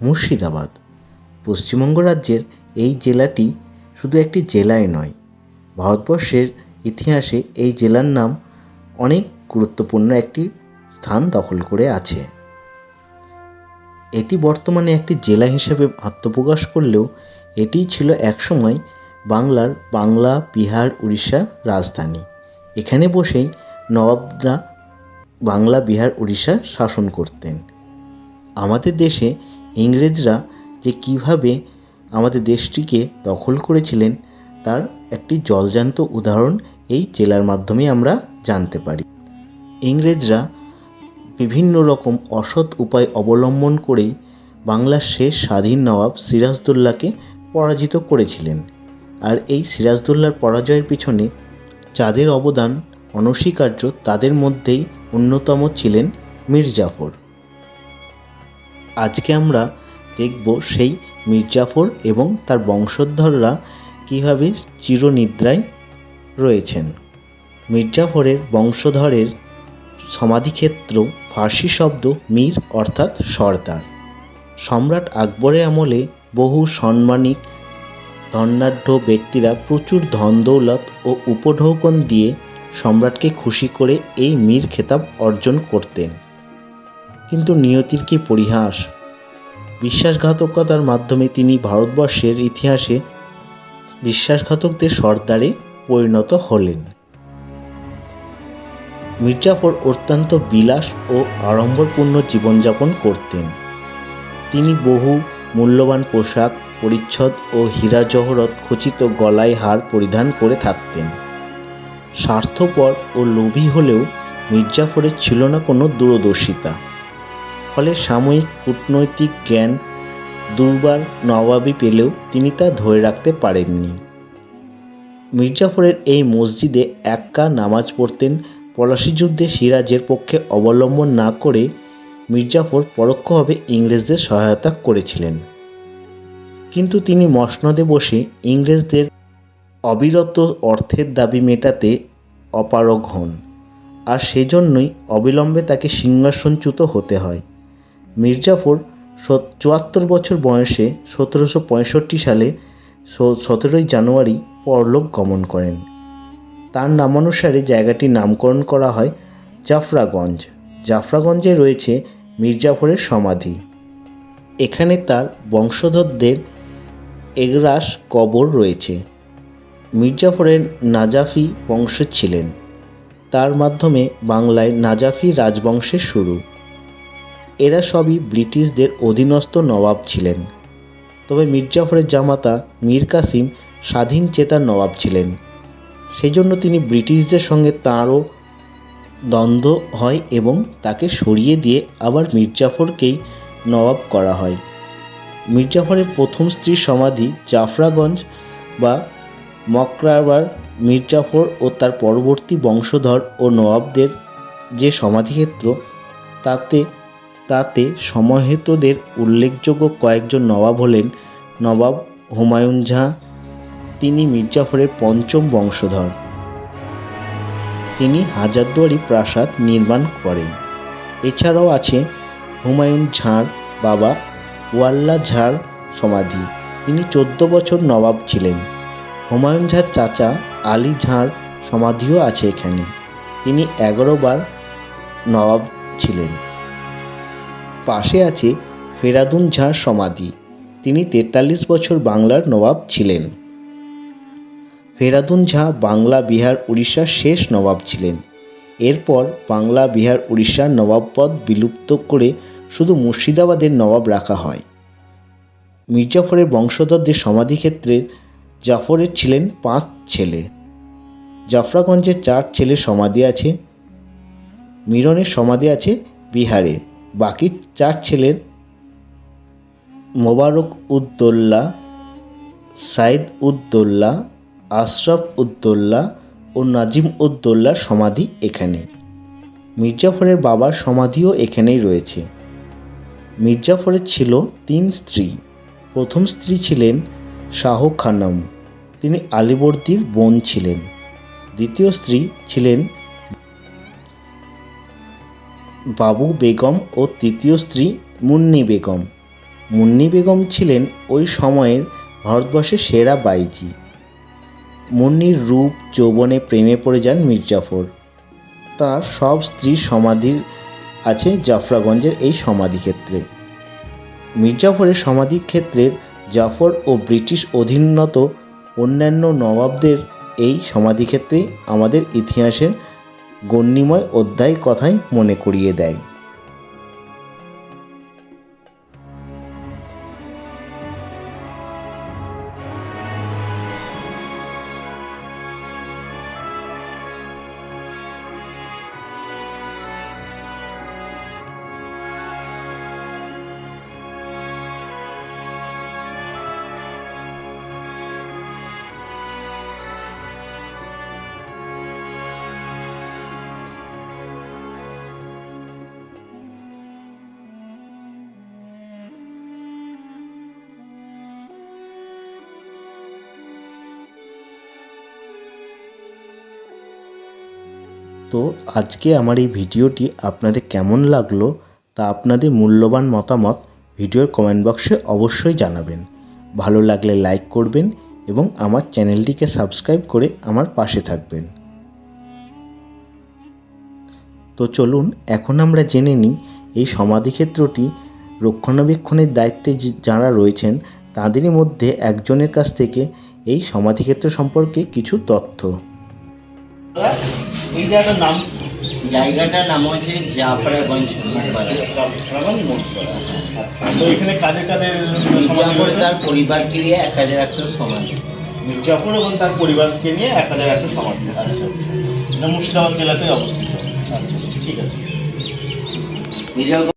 মুর্শিদাবাদ। পশ্চিমবঙ্গ রাজ্যের এই জেলাটি শুধু একটি জেলাই নয়, ভারতবর্ষের ইতিহাসে এই জেলার নাম অনেক গুরুত্বপূর্ণ একটি স্থান দখল করে আছে। এটি বর্তমানে একটি জেলা হিসেবে আত্মপ্রকাশ করলেও এটিই ছিল একসময় বাংলার বাংলা, বিহার, উড়িষ্যার রাজধানী। এখানে বসেই নবাবরা বাংলা, বিহার, উড়িষ্যা শাসন করতেন। আমাদের দেশে ইংরেজরা যে কীভাবে আমাদের দেশটিকে দখল করেছিলেন, তার একটি জলজান্ত উদাহরণ এই জেলার মাধ্যমে আমরা জানতে পারি। ইংরেজরা বিভিন্ন রকম অসৎ উপায় অবলম্বন করেই বাংলার শেষ স্বাধীন নবাব সিরাজদৌল্লাকে পরাজিত করেছিলেন। আর এই সিরাজদৌল্লার পরাজয়ের পিছনে যাদের অবদান, অনস্বীকার্য, তাদের মধ্যেই অন্যতম ছিলেন মীর জাফর আজকে আমরা দেখব সেই মির্জাফর এবং তার বংশধররা কীভাবে চিরনিদ্রায় রয়েছেন। মির্জাফরের বংশধরের সমাধিক্ষেত্র ফার্সি শব্দ মীর অর্থাৎ সর্দার। সম্রাট আকবরের আমলে বহু সম্মানিক ধনাঢ্য ব্যক্তিরা প্রচুর ধন দৌলত ও উপঢৌকন দিয়ে সম্রাটকে খুশি করে এই মীর খেতাব অর্জন করতেন। কিন্তু নিয়তির কি পরিহাস? বিশ্বাসঘাতকতার মাধ্যমে তিনি ভারতবর্ষের ইতিহাসে বিশ্বাসঘাতকদের সর্দারে পরিণত হলেন। মির্জাফর অত্যন্ত বিলাস ও আড়ম্বরপূর্ণ জীবনযাপন করতেন। তিনি বহু মূল্যবান পোশাক, পরিচ্ছদ ও হীরা জহরত খচিত গলায় হার পরিধান করে থাকতেন। স্বার্থপর ও লোভী হলেও মির্জাফরের ছিল না কোনো দূরদর্শিতা। ফলে সাময়িক কূটনৈতিক জ্ঞান দুবার নবাবি পেলেও তিনি তা ধরে রাখতে পারেননি। মির্জাফরের এই মসজিদে এক্কা নামাজ পড়তেন পলাশি যুদ্ধে সিরাজের পক্ষে অবলম্বন না করে মির্জাফর পরোক্ষভাবে ইংরেজদের সহায়তা করেছিলেন। কিন্তু তিনি মসনদে বসে ইংরেজদের অবিরত অর্থের দাবি মেটাতে অপারগ হন। আর সেজন্যই অবিলম্বে তাকে সিংহাসনচ্যুত হতে হয়। মির্জাফর চুয়াত্তর বছর বয়সে সতেরোশো পঁয়ষট্টি সালে সতেরোই জানুয়ারি পরলোক গমন করেন। তার নামানুসারে জায়গাটির নামকরণ করা হয় জাফরাগঞ্জ। জাফরাগঞ্জে রয়েছে মির্জাফরের সমাধি। এখানে তার বংশধরদের এগরাস কবর রয়েছে। মির্জাফরের নাজাফি বংশ ছিলেন। তার মাধ্যমে বাংলায় নাজাফি রাজবংশের শুরু। এরা সবই ব্রিটিশদের অধীনস্থ নবাব ছিলেন। তবে মির্জাফরের জামাতা মীর কাসিম স্বাধীন চেতার নবাব ছিলেন। সেই জন্য তিনি ব্রিটিশদের সঙ্গে তাঁরও দ্বন্দ্ব হয় এবং তাকে সরিয়ে দিয়ে আবার মির্জাফরকেই নবাব করা হয়। মির্জাফরের প্রথম স্ত্রীর সমাধি জাফরাগঞ্জ বা মকরাবার মির্জাফর ও তার পরবর্তী বংশধর ও নবাবদের যে সমাধিক্ষেত্র, তাতে তাতে সমাহিতদের উল্লেখযোগ্য কয়েকজন নবাব হলেন নবাব হুমায়ুন ঝা, তিনি মির্জাফরের পঞ্চম বংশধর। তিনি হাজারদুয়ারি প্রাসাদ নির্মাণ করেন। এছাড়াও আছে হুমায়ুন ঝাঁর বাবা ওয়াল্লা ঝাড় সমাধি। তিনি চোদ্দ বছর নবাব ছিলেন। হুমায়ুন ঝাঁর চাচা আলী ঝাঁর সমাধিও আছে এখানে। তিনি এগারো বার নবাব ছিলেন। পাশে আছে ফেরাদুন ঝাঁর সমাধি। তিনি তেতাল্লিশ বছর বাংলার নবাব ছিলেন। ফেরাদুন ঝা বাংলা, বিহার উড়িষ্যার শেষ নবাব ছিলেন। এরপর বাংলা, বিহার, উড়িষ্যার নবাব পদ বিলুপ্ত করে শুধু মুর্শিদাবাদের নবাব রাখা হয়। মির্জাফরের বংশধরদের সমাধিক্ষেত্রে জাফরের ছিলেন পাঁচ ছেলে। জাফরাগঞ্জের চার ছেলে সমাধি আছে, মিরনের সমাধি আছে বিহারে। বাকি চার ছেলের মোবারক উদ্দোল্লা সাইদ উদ্দোল্লা আশরাফ উদ্দৌল্লা ও নাজিম উদ্দৌল্লার সমাধি এখানে। মির্জাফরের বাবার সমাধিও এখানেই রয়েছে। মির্জাফরের ছিল তিন স্ত্রী। প্রথম স্ত্রী ছিলেন শাহ খানম। তিনি আলিবর্দির বোন ছিলেন। দ্বিতীয় স্ত্রী ছিলেন বাবু বেগম ও তৃতীয় স্ত্রী মুন্নি বেগম। মুন্নি বেগম ছিলেন ওই সময়ের ভারতবর্ষের সেরা বাইজি। মুন্নির রূপ, যৌবনে প্রেমে পড়ে যান মির্জাফর তার সব স্ত্রীর সমাধির আছে জাফরাগঞ্জের এই সমাধিক্ষেত্রে। মির্জাফরের সমাধিক্ষেত্রের জাফর ও ব্রিটিশ অধীনত অন্যান্য নবাবদের এই সমাধিক্ষেত্রে আমাদের ইতিহাসের গণ্যময় অধ্যায় কথাই মনে করিয়ে দেয়। তো আজকে আমার এই ভিডিওটি আপনাদের কেমন লাগল তা আপনাদের মূল্যবান মতামত ভিডিওর কমেন্ট বক্সে অবশ্যই জানাবেন। ভালো লাগলে লাইক করবেন এবং আমার চ্যানেলটিকে সাবস্ক্রাইব করে আমার পাশে থাকবেন। তো চলুন, এখন আমরা জেনে নিই এই সমাধিক্ষেত্রটি রক্ষণাবেক্ষণের দায়িত্বে যারা রয়েছেন, তাদেরই মধ্যে একজনের কাছ থেকে এই সমাধিক্ষেত্র সম্পর্কে কিছু তথ্য। এই জায়গাটার নাম জায়গাটার নাম হচ্ছে জাফরাগঞ্জ আচ্ছা তো এখানে কাদের কাদের মির্জাপুর তার পরিবারকে নিয়ে এক হাজার একশো সমাধি মির্জাপুর এবং তার পরিবারকে নিয়ে এক হাজার একশো সমাধি আচ্ছা আচ্ছা। এটা মুর্শিদাবাদ জেলাতে অবস্থিত। আচ্ছা ঠিক আছে। মির্জাপুর